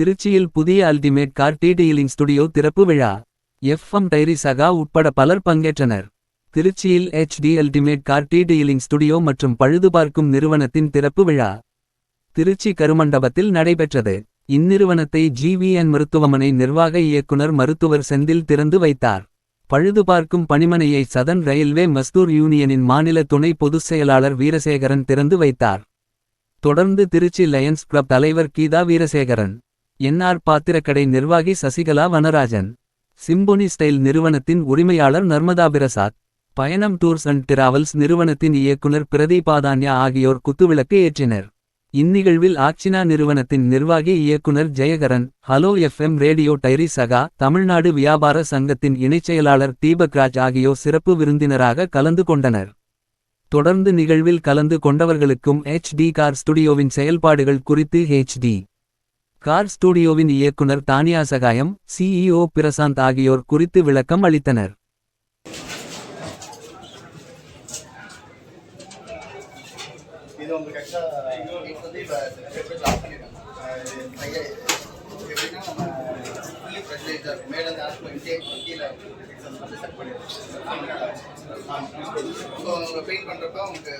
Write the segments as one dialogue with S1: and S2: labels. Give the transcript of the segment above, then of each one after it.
S1: திருச்சியில் புதிய ultimate car detailing studio திறப்பு விழா. எஃப்எம் டைரி சகா உட்பட பலர் பங்கேற்றனர். திருச்சியில் HD ultimate car detailing studio மற்றும் பழுதுபார்க்கும் நிறுவனத்தின் திறப்பு விழா. திருச்சி கருமண்டபத்தில் நடைபெற்றது. இந்நிறுவனத்தை ஜிவிஎன் மருத்துவமனை நிர்வாக இயக்குனர் மருத்துவர் செந்தில் திறந்து வைத்தார். பழுதுபார்க்கும் பணிமனையை சதன் ரயில்வே மஸ்தூர் யூனியனின் மாநில துணை பொதுச் செயலாளர் வீரசேகரன் திறந்து வைத்தார். தொடர்ந்து திருச்சி லயன்ஸ் கிளப் தலைவர் கீதா வீரசேகரன். என்ஆர் பாத்திரக்கடை நிர்வாகி சசிகலா வனராஜன். சிம்பொனி ஸ்டைல் நிறுவனத்தின் உரிமையாளர் நர்மதா பிரசாத். பயணம் டூர்ஸ் அண்ட் டிராவல்ஸ் நிறுவனத்தின் இயக்குனர் பிரதீபாதான்யா ஆகியோர் குத்துவிளக்கு ஏற்றினர். இந்நிகழ்வில் ஆக்சினா நிறுவனத்தின் நிர்வாகி இயக்குனர் Jayakaran hello FM radio diary சகா தமிழ்நாடு வியாபார சங்கத்தின் இணைச் செயலாளர் தீபக்ராஜ் ஆகியோர் சிறப்பு விருந்தினராக கலந்து கொண்டனர். தொடர்ந்து நிகழ்வில் கலந்து கொண்டவர்களுக்கும் எச்டி கார் ஸ்டுடியோவின் செயல்பாடுகள் குறித்து ஹெச்டி கார் ஸ்டுடியோவின் இயக்குனர் தானியா சகாயம் சிஇஓ பிரசாந்த் ஆகியோர் குறித்து விளக்கம் அளித்தனர்.
S2: இது உங்களுக்கு ஆக்சுவலாக வந்து இப்போ பண்ணிடுறாங்க எப்படின்னா நம்ம ஃபுல்லி ப்ரெஷரைஸாக இருக்கும். மேலே இருந்து பண்ணிட்டு கீழே வந்து செட் பண்ணிடுறோம் ஸோ பெயிண்ட் பண்ணுறப்ப உங்களுக்கு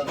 S2: அது